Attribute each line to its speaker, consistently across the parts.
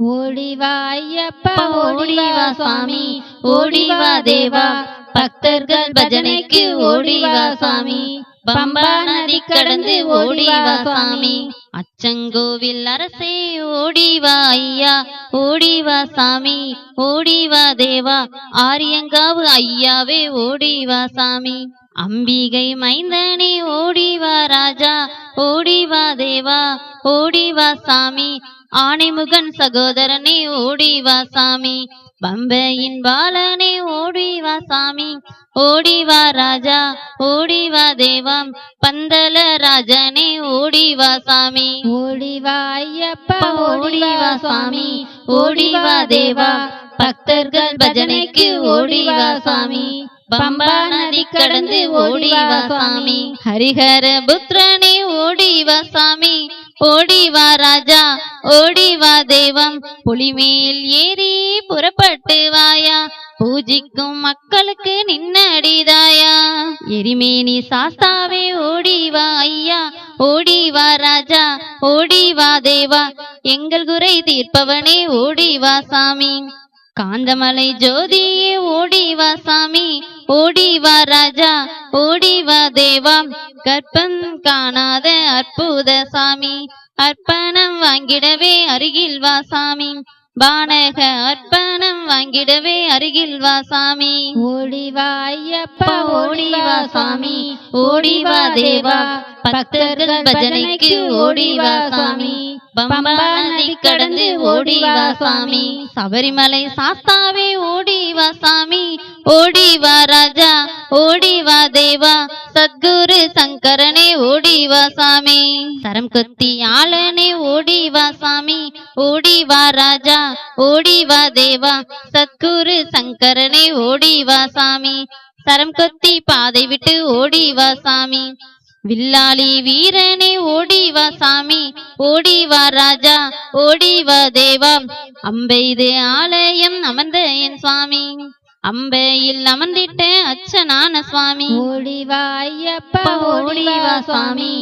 Speaker 1: ஓடிவா ஐயப்பா ஓடிவா சுவாமி ஓடிவா தேவா. பக்தர்கள் பஜனைக்கு ஓடிவா சாமி. பம்பா நதி கடந்து ஓடிவா சாமி. அச்சங்கோவில் அரசே ஓடிவா ஐயா ஓடிவா சாமி ஓடிவா தேவா. ஆரியங்காவு ஐயாவே ஓடிவா சாமி. அம்பிகை மைந்தனே ஓடிவா ராஜா ஓடிவா தேவா ஓடிவா சாமி. ஆணைமுகன் சகோதரனே ஓடிவா சாமி பம்பையின் பாலனே ஓடிவா சாமி ஓடிவா ராஜா ஓடிவா தேவம் பந்தல ராஜனே ஓடிவா சாமி ஓடிவா ஐயப்பா ஓடிவா சாமி ஓடிவா தேவா பக்தர்கள் பஜனைக்கு ஓடிவா சாமி பம்பா நதி கடந்து ஓடிவா சாமி ஹரிஹர புத்திரனே ஓடிவா சாமி ஓடிவா ராஜா ஓடிவா தேவம் புலிமேல் ஏறி புறப்பட்டு வாயா. பூஜிக்கும் மக்களுக்கு நின்னடிதாயா எரிமேனி சாஸ்தாவே ஓடிவா ஐயா. ஓடிவா ராஜா ஓடிவா தேவா. எங்கள் குறை தீர்ப்பவனே ஓடிவா சாமி. காந்தமலை ஜோதியே ஓடிவா சாமி. ஓடிவா ராஜா ஓடிவா தேவா. கற்பம் காணாத அற்புத சாமி. அர்ப்பணம் வாங்கிடவே அருகில் வா சாமி. பானக அர்ப்பணம் வாங்கிடவே அருகில் வா சாமி. ஓடிவா ஐயப்பா ஓடிவா சாமி. ஓடிவா தேவா. பக்தர்கள் பஜனைக்கு ஓடிவா சாமி. பம்பா நதி கடந்து சாமி. சபரிமலை சாஸ்தாவே ஓடிவா சாமி. ஓடி வா ராஜா ஓடி வா தேவா. சத்குரு சங்கரனே ஓடி வா சாமி. சரம் கொத்தி ஆளனே ஓடிவா சாமி. ஓடி வா ராஜா ஓடி வா தேவா. சத்குரு சங்கரனே ஓடி வா சாமி. சரம் கொத்தி பாதை விட்டு ஓடி வா சாமி. வில்லாளி வீரனே ஓடிவா சாமி ஓடிவா ராஜா ஓடிவா தேவா. அம்பெய்து ஆலயம் அமர்ந்த என் சுவாமி அம்பையில் அமர்ந்திட்ட அச்சனான சுவாமி. ஓடிவா ஐயப்பா ஓடிவா சுவாமி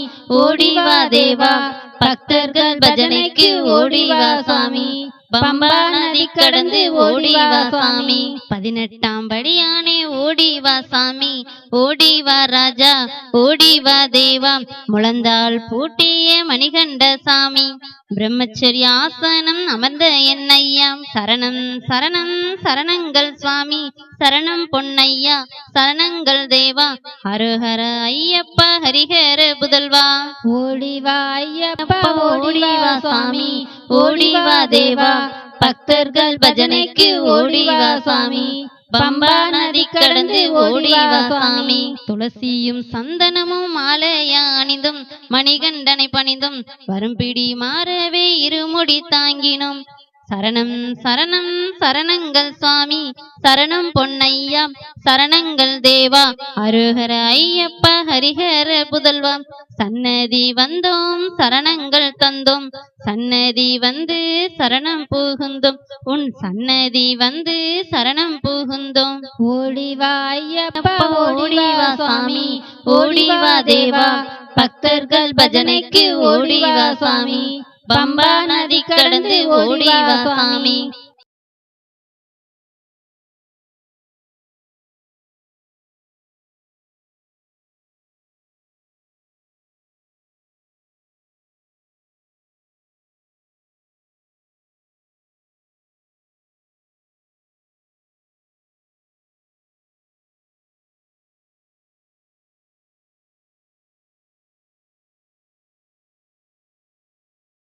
Speaker 1: ஓடிவா தேவா. பக்தர்கள் பஜனைக்கு ஓடிவா சாமி பம்பா நதி கடந்து ஓடிவா சாமி. பதினெட்டாம் படியானே ஓடிவா சாமி. ஓடிவா ராஜா ஓடிவா தேவா. முழந்தாள் பூட்டிய மணிகண்ட சாமி. பிரம்மச்சரிய ஆசனம் அமர்ந்த என்னையா. சரணம் சரணம் சரணங்கள் சுவாமி. சரணம் பொன்னையா சரணங்கள் தேவா. ஹரஹர ஐயப்பா ஹரிஹர புதல்வா. ஓடிவா ஐயப்பா ஓடிவா சுவாமி ஓடிவா தேவா. பக்தர்கள் பஜனைக்கு ஓடிவா சாமி. பம்பா நதி கடந்து ஓடிவா சாமி. துளசியும் சந்தனமும் மாலையா அணிந்தும் மணிகண்டனை பணிந்தும் வரும்பிடி மாறவே இருமுடி தாங்கினோம். சரணம் சரணம் சரணங்கள் சுவாமி. சரணம் பொன்னையா. சரணங்கள் தேவா. அருகர ஐயப்ப ஹரிஹர புதல்வா சன்னதி வந்தோம் சரணங்கள் தந்தோம். சன்னதி வந்து சரணம் புகுந்தோம். உன் சன்னதி வந்து சரணம் புகுந்தோம். ஓடிவா ஐயப்பா ஓடிவா சாமி ஓடிவா தேவா. பக்தர்கள் பஜனைக்கு ஓடிவா சாமி பம்பா நதி கடந்து ஓடிவா சாமி